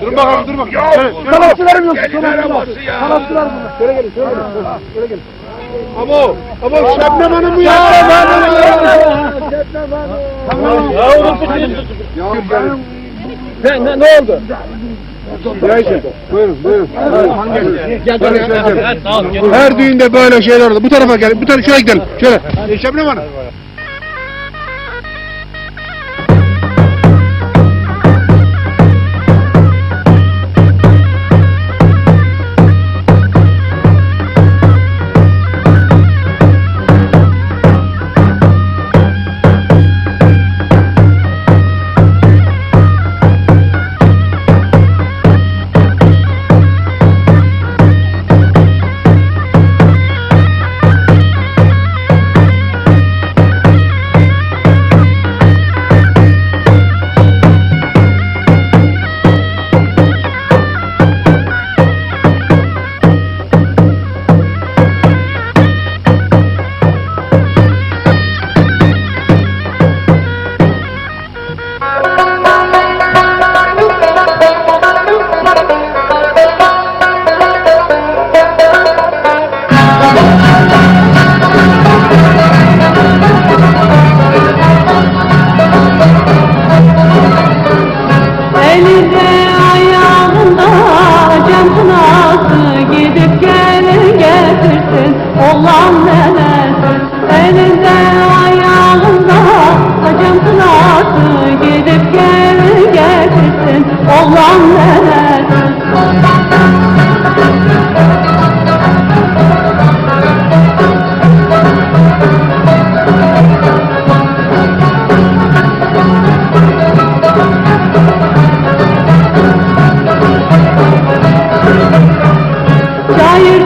Dur bakalım dur bakalım. Şöyle, bunlar Sanatçılarım yok. gelin Sanatçılar. Sanatçılar bunlar. Şöyle gelin. Şöyle gelin. Şöyle gelin. Abo. Abo Şebnem Hanım ya. Şebnem Hanım. Ya oğlum bu senin Ya benim. Ne, ne, ne oldu? Buyurun buyurun. Her düğünde böyle şeyler oldu. Bu tarafa gel. Bu tarafa şöyle gidelim. Şöyle. Şebnem Hanım.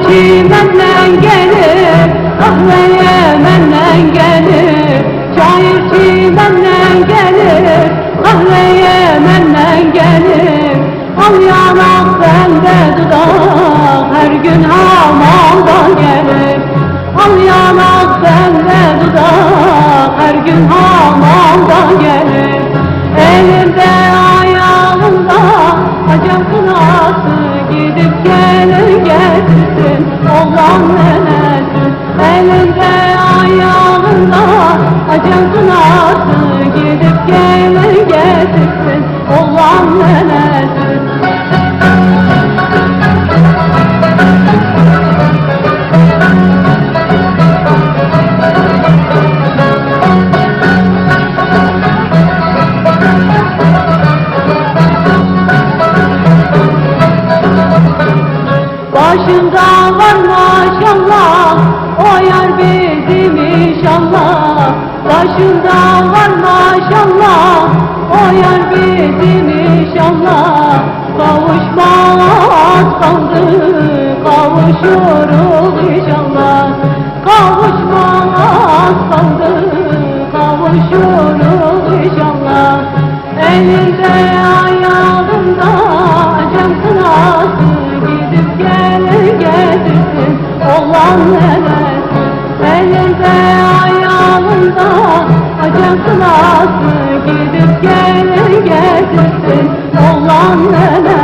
Şair çimenden gelir, kahve Yemen'den gelir. Şair çimenden gelir, kahve Yemen'den gelir. Al yanak bende dudak, her gün hamamda gelir. Al yanak bende dudak, her gün hamamda gelir. Elimde ayağımda acem kınası gidip gelir olan nelerdir Elinde ayağında acem kınası gidip gelir getirsin olan nelerdir Başında inşallah Başında var maşallah. O yar bizim inşallah. Kavuşmaz kaldı Kavuşuruz inşallah. Kavuşmaz kaldı Kavuşuruz inşallah. Elinde ayağında Cem kınası gidip gelir getirsin. Olan nelerdir Elinde ayağında kınası gidip gelir getirsin olan neler